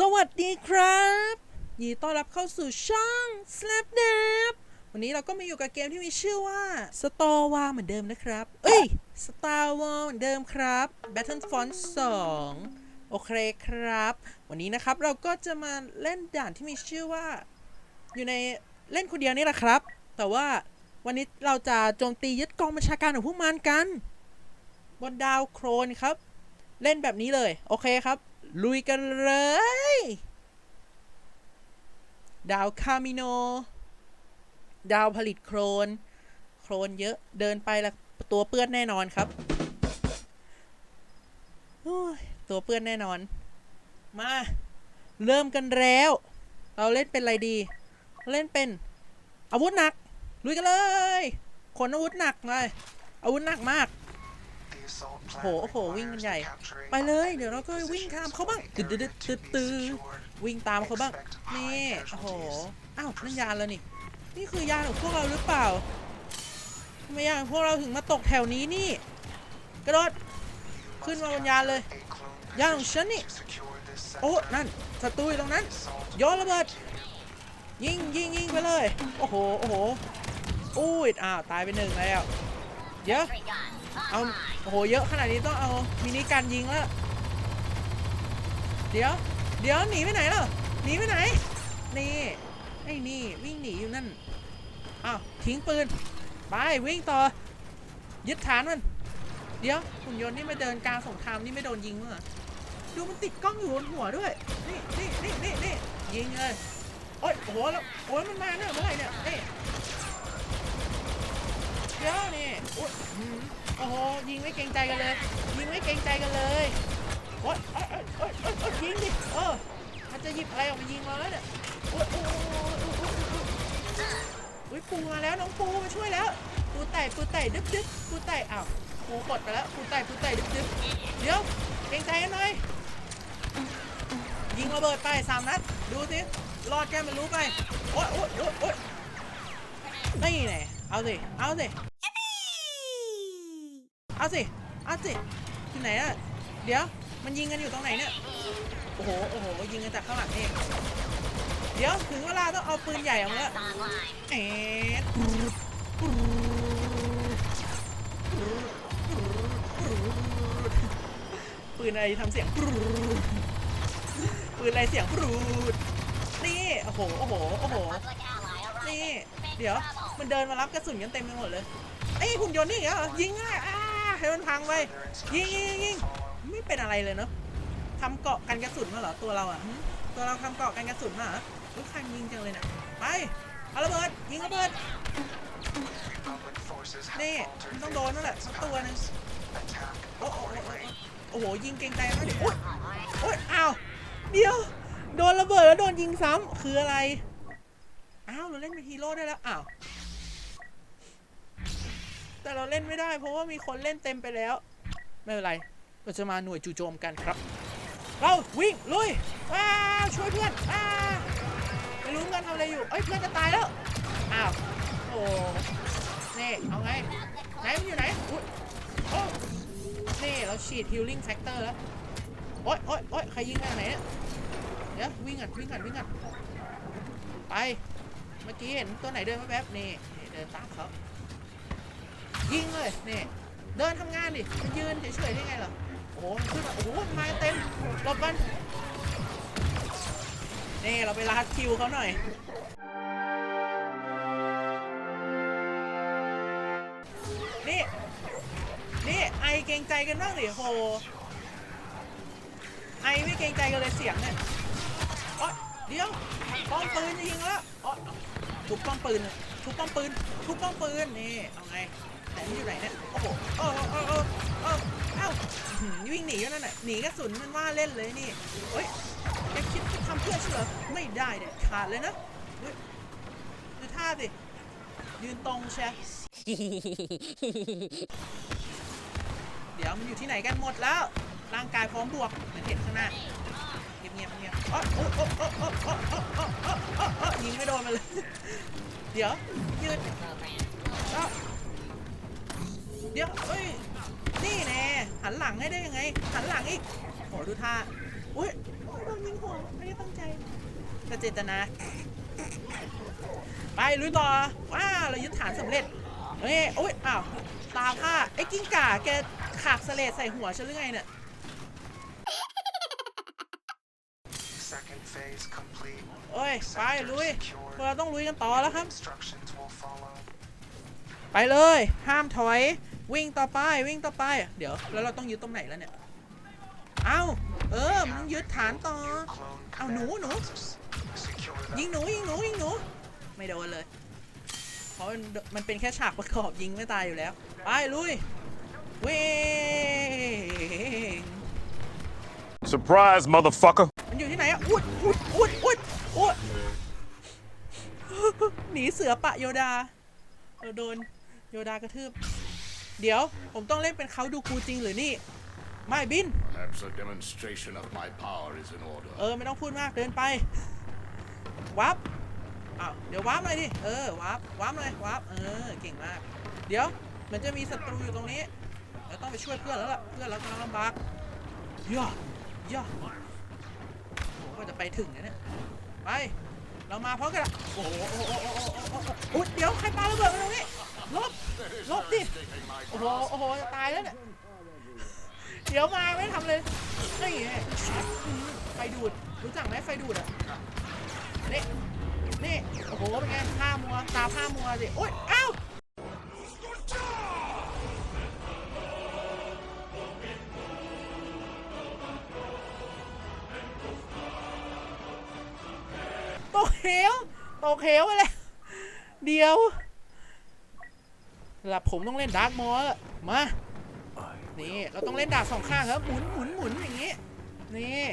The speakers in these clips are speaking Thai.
สวัสดีครับยินดีต้อนรับเข้าสู่ช่อง Slap d a p วันนี้เราก็มาอยู่กับเกมที่มีชื่อว่า Star Wars เหมือนเดิมนะครับ เอ้ย Star Wars เหมือนเดิมครับ Battlefront 2 โอเคครับ วันนี้นะครับเราก็จะมาเล่นด่านที่มีชื่อว่า อยู่ในเล่นคนเดียวนี่แหละครับ แต่ว่าวันนี้เราจะโจมตียึดกองบัญชาการของพวกมันกัน บนดาวโครนครับ เล่นแบบนี้เลย โอเคครับ ลุยกันเลย ดาวคามิโน ดาวผลิตโครน โครนเยอะเดินไปละตัวเปื้อนแน่นอนครับตัวเปื้อนแน่นอน มา เริ่มกันแล้ว เราเล่นเป็นอะไรดี เล่นเป็น อาวุธหนัก ลุยกันเลย ขนอาวุธหนักเลย อาวุธหนักมาก โหโอ้โหวิ่งกันใหญ่ ไปเลย เดี๋ยวเราก็วิ่งข้ามเขาบ้างตึ๊ดตึ๊ดตึ๊ดตึ๊ดวิ่งตามเขาบ้าง นี่โอ้โห อ้าวนั่นยานแล้วนี่ นี่คือยานของพวกเราหรือเปล่าทำไมยานของพวกเราถึงมาตกแถวนี้นี่ กระโดด ขึ้นมาบนยานเลย ยานของฉันนี่ โอ้ นั่นศัตรูอยู่ตรงนั้นโยนระเบิด ยิงยิงยิงไปเลย โอ้โห โอ้โห อุ้ย อ้าว ตายไปหนึ่งแล้วเยอะเอา โอ้โหเยอะขนาดนี้ต้องเอามินิกันยิงแล้ว เดี๋ยว เดี๋ยวหนีไปไหนล่ะหนีไปไหน นี่ไอ้นี่วิ่งหนีอยู่นั่นอ้าวทิ้งปืน ไปวิ่งต่อ ยึดฐานมัน เดี๋ยวหุ่นยนต์นี่มาเดินกลางสงครามนี่ไม่โดนยิงมั้งเหรอดูมันติดกล้องอยู่บนหัวด้วย นี่นี่นี่นี่นี่ยิงเลยโอ๊ยโอ้โหแล้วโอ้ยมันมาเนี่ยเมื่อไหร่เนี่ยนี่เดี๋ยวนี่โอ๊ย โอ้โหยิงไม่เกรงใจกันเลย ยิงไม่เกรงใจกันเลยโอ๊ยโอ๊ยโอ๊ยโอ๊ยยิงดิเออมันจะหยิบอะไรออกมายิงเราแล้วเนี่ยโอ๊ยโอ๊ยโอ๊ยปูมาแล้วน้องปูมาช่วยแล้วปูไต่ปูไต่ดึ๊บดึ๊บปูไต่อ้าวปูกดไปแล้วปูไต่ปูไต่ดึ๊บดึ๊บเดี๋ยวเกรงใจกันหน่อยยิงระเบิดไปสามนัดดูสิรอดแค่มันรู้ไปโอ๊ยโอ๊ยโอ๊ยโอ๊ยนี่แน่เอาสิเอาสิ เอาสิเอาสิที่ไหนอะเดี๋ยวมันยิงกันอยู่ตรงไหนเนี่ยโอ้โหโอ้โหยิงกันจากข้างหลังเองเดี๋ยวถึงเวลาต้องเอาปืนใหญ่ออกมาแล้วเอ๊ะปืนอะไรทำเสียงปืนอะไรเสียงปรูดนี่โอ้โหโอ้โหโอ้โหนี่เดี๋ยวมันเดินมารับกระสุนกันเต็มไปหมดเลยไอ้ยหุ่นยนต์นี่เหรอยิงง่ายอ่า ให้มันพังไปยิงยิงยิงยงไม่เป็นอะไรเลยเนาะทำเกาะกันกระสุนมาเหรอตัวเราอะตัวเราทำเกาะกันกระสุนมาเหรอลูกคันยิงจังเลยนี่ยไปเอาระเบิดยิงระเบิดนี่มันต้องโดนนั่นแหละสักตัวนึงโอ้โหโอ้โหยิงเก่งใจมากดิโอ๊ยโอ๊ยอ้าวเดี๋ยวโดนระเบิดแล้วโดนยิงซ้ำคืออะไรอ้าวเราเล่นเป็นฮีโร่ได้แล้วอ้าว เราเล่นไม่ได้ เพราะว่ามีคนเล่นเต็มไปแล้ว ไม่เป็นไร เราจะมาหน่วยจู่โจมกันครับ เราวิ่งลุยว้าช่วยเพื่อนว้าไม่รู้กันทำอะไรอยู่เอ้ยเพื่อนจะตายแล้วอ้าวโอ้นี่เอาไงไหนมันอยู่ไหนอุ๊ยโอ้นี่เราฉีด healing factor แล้วโอ๊ยโอ๊ยโอ๊ยใครยิงมาจากไหนเนี่ยเดี๋ยววิ่งกันวิ่งกันวิ่งกันไป เมื่อกี้เห็นตัวไหนเดินมาแป๊บนี่เดินตามเขา ยิงเลยนี่เดินทำงานดิมันยืนเฉยๆได้ไงเหรอโอ้โหขึ้นมาโอ้โหมันมาเต็มหลบมันนี่เราไปลาดคิวเขาหน่อยนี่นี่ไอเกรงใจกันบ้างดิโหไอไม่เกรงใจกันเลยเสียงเนี่ยอ๊ยเดี๋ยวป้อมปืนจะยิงแล้วอ๊ยทุบป้อมปืนทุบป้อมปืนทุบป้อมปืนนี่เอาไง ไหนมันอยู่ไหนเนี่ยโอ้โหโอ้โหโอ้โหโอ้โหเอ้าหืมวิ่งหนีอยู่นั่นน่ะหนีกระสุนมันว่าเล่นเลยนี่เฮ้ยแกคิดจะทำเพื่อนฉันเหรอไม่ได้เด็ดขาดเลยนะเฮ้ยดูท่าสิยืนตรงใช่เดี๋ยวมันอยู่ที่ไหนกันหมดแล้ว ร่างกายพร้อมบวกเหมือนเห็นข้างหน้าเงียบเงียบเงียบโอ๊ะโอ๊ะโอ๊ะโอ๊ะโอ๊ะโอ๊ะโอ๊ะโอ๊ะโอ๊ะโอ๊ะโอ๊ะยิงไม่โดนมันเลย เดี๋ยวยืนอ้าว เดี๋ยวเอ้ย นี่แน่หันหลังให้ได้ยังไง หันหลังอีกโหดูท่า อุ้ยโอ้ยโดนยิงหัวไม่ได้ตั้งใจแต่เจตนา ไปลุยต่อ ว้าเรายึดฐานสำเร็จเฮ้ยโอ้ยอ้าว ตาผ้าไอ้กิ้งก่าแกขากสเลดใส่หัวฉันหรือไงเนี่ย Second phase complete. เอ้ย ไป ลุยพวกเราต้องลุยกันต่อแล้วครับ Instructions will follow. ไปเลย ห้ามถอย วิ่งต่อไปวิ่งต่อไป เดี๋ยวแล้วเราต้องยึดตรงไหนแล้วเนี่ย เอ้าเออมันยึดฐานต่อ New clone เอาหนูหนู secure ยิง them. หนูยิงหนูยิงหนู ไม่โดนเลย เพราะมันมันเป็นแค่ฉากประกอบยิงไม่ตายอยู่แล้ว ไปลุยวิ่ง Surprise, motherfucker. มันอยู่ที่ไหนอะอุดอุดอุดอุดอุดหนีเสือปะโยดาเราโดนโยดากระทืบ เดี๋ยว ผมต้องเล่นเป็นเขาดูกูจริงหรือนี่ ไม่บิน Perhaps a demonstration of my power is in order. เออ ไม่ต้องพูดมากเดินไปวับอ้าวเดี๋ยววับหน่อยดิเออวับวับเลยวับเออเก่งมาก เดี๋ยวมันจะมีศัตรูอยู่ตรงนี้เราต้องไปช่วยเพื่อนแล้วล่ะเพื่อนเรากำลังลำบากย่อย่อผมก็จะไปถึงนะเนี่ยไปเรามาพร้อมกันละโอ้โหโอ้โหโอ้โหโอ้โหโอ้โหอุ๊ยเดี๋ยวใครปาระเบิดมาตรงนี้ลบ ลบดิโอ้โหโอ้โหจะตายแล้วเนี่ยเดี๋ยวมาไม่ทำเลยนี่ไงไฟดูดรู้จักไหมไฟดูดอะนี่นี่โอ้โหเป็นไงผ้ามัวตาผ้ามัวสิโอ๊ยเอ้าตกเหวตกเหวไปเลยเดี๋ยว หลับผมต้องเล่นดาร์กมอสมา นี่ เราต้องเล่นดาบสองข้างครับ หมุนหมุนหมุนอย่างงี้ นี่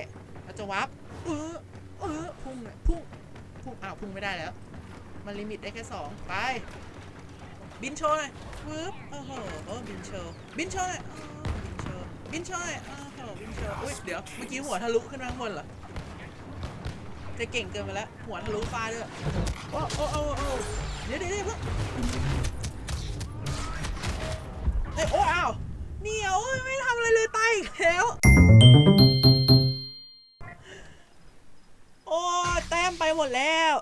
เราจะวับเออเออพุ่งเลยพุ่งพุ่งอ้าวพุ่งไม่ได้แล้ว มันลิมิตได้แค่สองไป บินโชว์หน่อยวืบโอ้โหโอ้บินโชว์บินโชว์หน่อยบินโชว์บินโชยโอ้โหบินโชว์อุ้ยเดี๋ยวเมื่อกี้หัวทะลุขึ้นมาข้างบนเหรอจะเก่งเกินไปแล้วหัวทะลุฟ้าด้วยโอ้โอ้โอ้โอ้เดี๋ยวเดี๋ยวเดี๋ยว เอ้ยโอ้อ้าวเหนียวไม่ทำอะไรเลยตายอีกแล้ว โอ้แต้มไปหมดแล้ว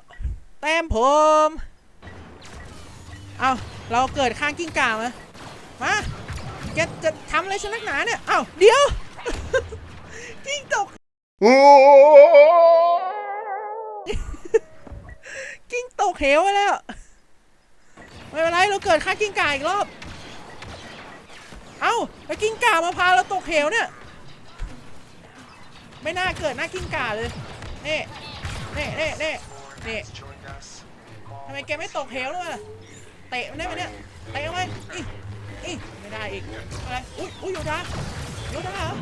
แต้มผมเอาเราเกิดข้างกิ้งก่ามามาแกจะทำอะไรฉันนักหนาเนี่ยเอ้าเดี๋ยวกิ้งตกกิ้งตกเหวไปแล้ว ไม่เป็นไรเราเกิดค่ากิ้งก่าอีกรอบ เอ้าแล้วกิ้งก่ามาพาเราตกเหวเนี่ย ไม่น่าเกิดหน้ากิ้งก่าเลยนี่นี่นี่นี่ Four Yeah. has joined us. ทำไมแกไม่ตกเหวด้วยล่ะเตะมันได้ไหมเนี่ยเตะมันอีอีไม่ได้อีกอะไรอุ้ยอุ้ยโยดาโยดาเหรอ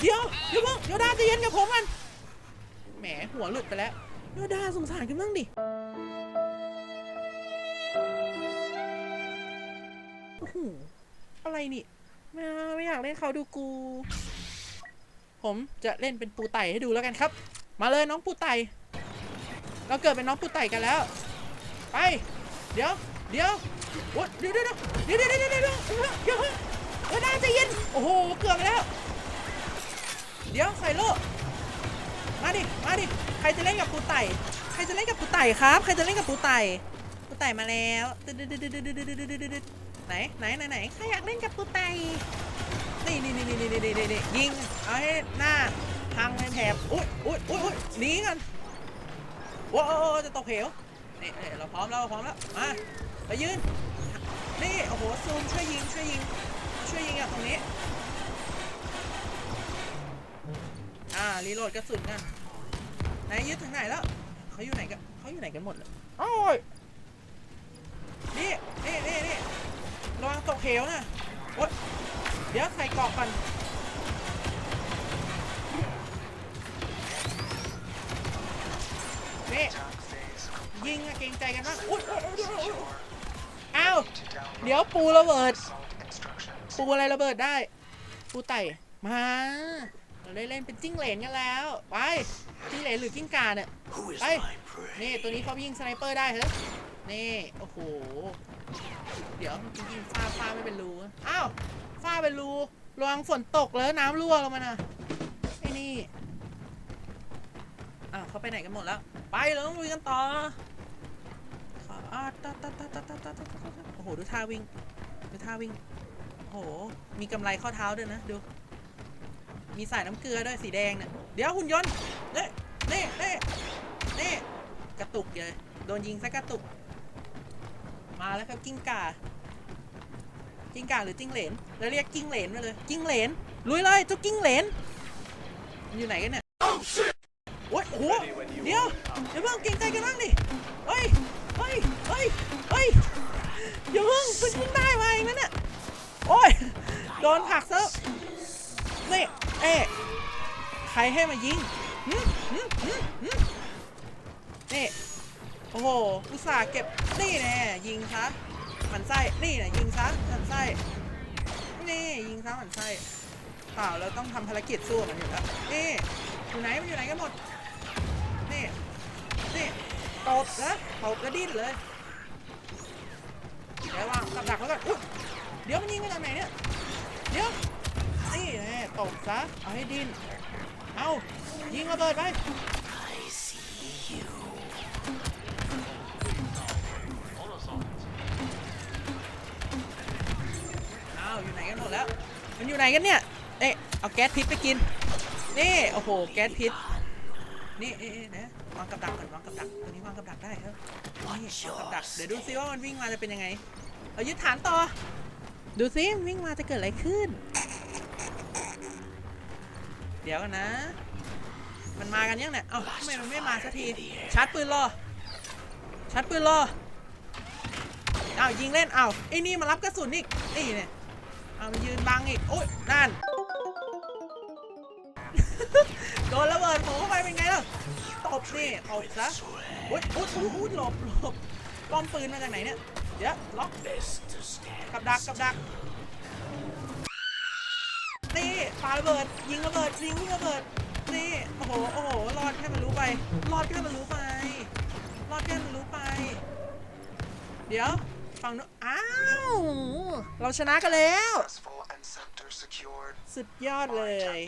เดี๋ยวเดี๋ยวเพิ่งโยดาจะเย็นกับผมกันแหมหัวหลุดไปแล้วโยดาสงสารกันบ้างดิโอ้โหอะไรนี่ ไม่เอาไม่อยากเล่นเขาดูกู ผมจะเล่นเป็นปูไต่ให้ดูแล้วกันครับ มาเลยน้องปูไต่เราเกิดเป็นน้องปูไต่กันแล้ว ไป เดี๋ยว เดี๋ยวโอ๊ยเดี๋ยวเดี๋ยวเดี๋ยวเดี๋ยวเดี๋ยวเดี๋ยวเดี๋ยวเดี๋ยวเดี๋ยวเดี๋ยวน่าใจเย็น โอ้โห เกือบแล้ว เดี๋ยวใส่โล่มาดิ มาดิ ใครจะเล่นกับปูไต่ ใครจะเล่นกับปูไต่ครับ ใครจะเล่นกับปูไต่ ปูไต่มาแล้ว ไหนไหนไหนไหนข้าอยากเล่นกับตัวไตนี่นี่นี่นี่นี่นี่นี่ยิงเอาให้หน้าพังในแถบอุ๊ยอุ๊ยอุ๊ยอุ๊ยหนีกันว้าวจะตกเหวนี่เราพร้อมแล้วเราพร้อมแล้วมาไปยืนนี่โอ้โหซูมช่วยยิงช่วยยิงช่วยยิงอย่างตรงนี้อ่ารีโหลดกระสุนกันไหนยึดถึงไหนแล้วเขาอยู่ไหนกันเขาอยู่ไหนกันหมดเลยโอ้ยนี่นี่นี่นี่ ระวังตกเหวนะโอ๊ยเดี๋ยวใส่กรอกก่อนนี่ยิงอะเกรงใจกันบ้างอุ๊ยอุ๊ยอุ๊ยอุ๊ยอุ๊ย secure. อ้าวเดี๋ยวปูระเบิด ปูอะไรระเบิดได้ ปูไต่มาเราได้เล่นเป็นจิ้งเหลนกันแล้ว ไปจิ้งเหลนหรือจิ้งกาเนี่ยไปนี่ตัวนี้เขายิงสไนเปอร์ได้เหรอนี่โอ้โห เดี๋ยวจริงๆฝ้าฝ้าไม่เป็นรูอ้าวฝ้าเป็นรูรองฝนตกแล้วน้ำรั่วลงมาน่ะไอ้นี่อ้าวเขาไปไหนกันหมดแล้ว ไปเราต้องลุยกันต่อโอ้โหดูท่าวิ่งดูท่าวิ่งโอ้โหมีกำไรข้อเท้าด้วยนะดูมีสายน้ำเกลือด้วยสีแดงเนี่ยเดี๋ยวหุ่นยนต์เน่เน่เน่เน่กระตุกเลยโดนยิงซะกระตุก มาแล้วครับกิ้งก่ากิ้งก่าหรือจิ้งเหลนเราเรียกกิ้งเหลนมาเลยกิ้งเหลนลุยเลยเจ้ากิ้งเหลนมันอยู่ไหนกันเนี่ยโอ้ยโอ้โหเดี๋ยวเดี๋ยวเพิ่งเกรงใจกันบ้างดิเฮ้ยเฮ้ยเฮ้ยเฮ้ยเดี๋ยวเพิ่งเพิ่งเพิ่งได้มาเองนะเนี่ยโอ้ยโดนผักซะนี่เอ๊ะใครให้มายิงนี่ อ้โหอุตส่าห์เก็บนี่แน่ยิงซะหมันไส้นี่แน่ยิงซะหมันไส้นี่ยิงซะหมันไส้เปล่าเราต้องทำภารกิจสู้มันอยู่แล้วนี่อยู่ไหนมันอยู่ไหนกันหมดนี่นี่ตบนะตบแล้วดิ้นเลยเดี๋ยววางกับดักแล้วกันอุ๊ยเดี๋ยวมันยิงมาจากไหนเนี่ยเดี๋ยวนี่แน่ตบซะเอาให้ดิ้นเอายิงระเบิดไปาวอยู่ไหนกันหมดแล้ว มันอยู่ไหนกันเนี่ยเอ๊ะเอาแก๊สพิษไปกิน นี่โอ้โหแก๊สพิษนี่เอ๊ะนะวางกับดักก่อนวางกับดักตัวนี้วางกับดักได้เออนี่วางกับดักเดี๋ยวดูซิว่ามันวิ่งมาจะเป็นยังไงเอายึดฐานต่อ ดูซิวิ่งมาจะเกิดอะไรขึ้น เดี๋ยวกันนะ มันมากันยังเนี่ยเอ้าทำไมมันไม่มาสักทีชาร์จปืนรอชาร์จปืนรออ้าวยิงเล่นอ้าวไอ้นี่มารับกระสุนอีกนี่เนี่ย เอามายืนบังอีก โอ๊ย นั่น โดนระเบิดหมูเข้าไปเป็นไงล่ะ ตบนี่ตบซะโอ๊ยโอ๊ยโอ๊ยโอ๊ยหลบหลบป้อมปืนมาจากไหนเนี่ย เดี๋ยวล็อกกับดักกับดักนี่ปาระเบิด ยิงระเบิดยิงระเบิดนี่โอ้โห โอ้โห รอดแค่มันรู้ไป รอดแค่มันรู้ไป รอดแค่มันรู้ไป เดี๋ยว ฝั่งนู้นอ้า เราชนะกันแล้ว สุดยอดเลย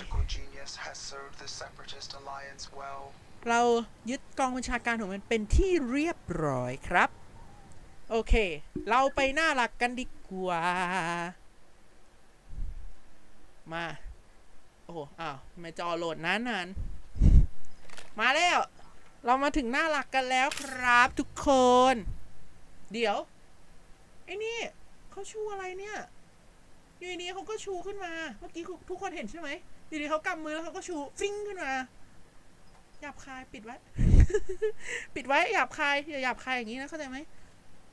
well. เรายึดกองบัญชาการของมันเป็นที่เรียบร้อยครับ โอเค เราไปหน้าหลักกันดีกว่า มา โอ้โห อ้าวทำไม่จอโหลดนานนานๆมาแล้ว เรามาถึงหน้าหลักกันแล้วครับทุกคน เดี๋ยว ไอ้นี่ เขาชูอะไรเนี่ยอยู่ดีเขาก็ชูขึ้นมา เมื่อกี้ทุกคนเห็นใช่ไหมอยู่ดีเขากำมือแล้วเขาก็ชูฟิ้งขึ้นมาหยาบคายปิดไว้ ปิดไว้หยาบคายอย่าหยาบคายอย่างนี้นะเข้าใจไหม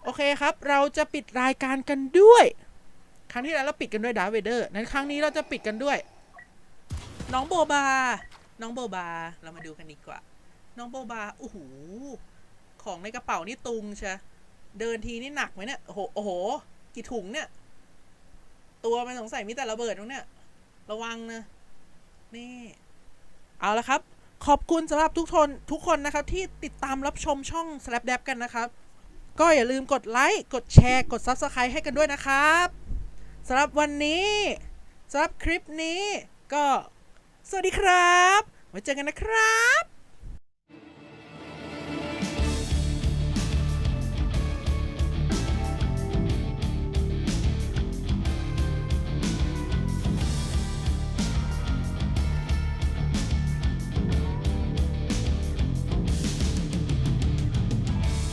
โอเคครับ เราจะปิดรายการกันด้วย ครั้งที่แล้วเราปิดกันด้วยดาร์เวเดอร์นั้นครั้งนี้เราจะปิดกันด้วย น้องโบบา น้องโบบา เรามาดูกันดีกว่า น้องโบบาโอ้โหของในกระเป๋านี่ตุงใช่เดินทีนี่หนักไหมเนี่ยโอ้โหโอ้โห กี่ถุงเนี่ย ตัวมันสงสัยมีแต่ระเบิดมั้งเนี่ยระวังนะ นี่ เอาละครับ ขอบคุณสำหรับทุกคนทุกคนนะครับ ที่ติดตามรับชมช่อง Slap d a p กันนะครับ ก็อย่าลืมกดไลค์ กดแชร์ กด Subscribe ให้กันด้วยนะครับสำหรับวันนี้สำหรับคลิปนี้ก็ สวัสดีครับ ไว้เจอกันนะครับ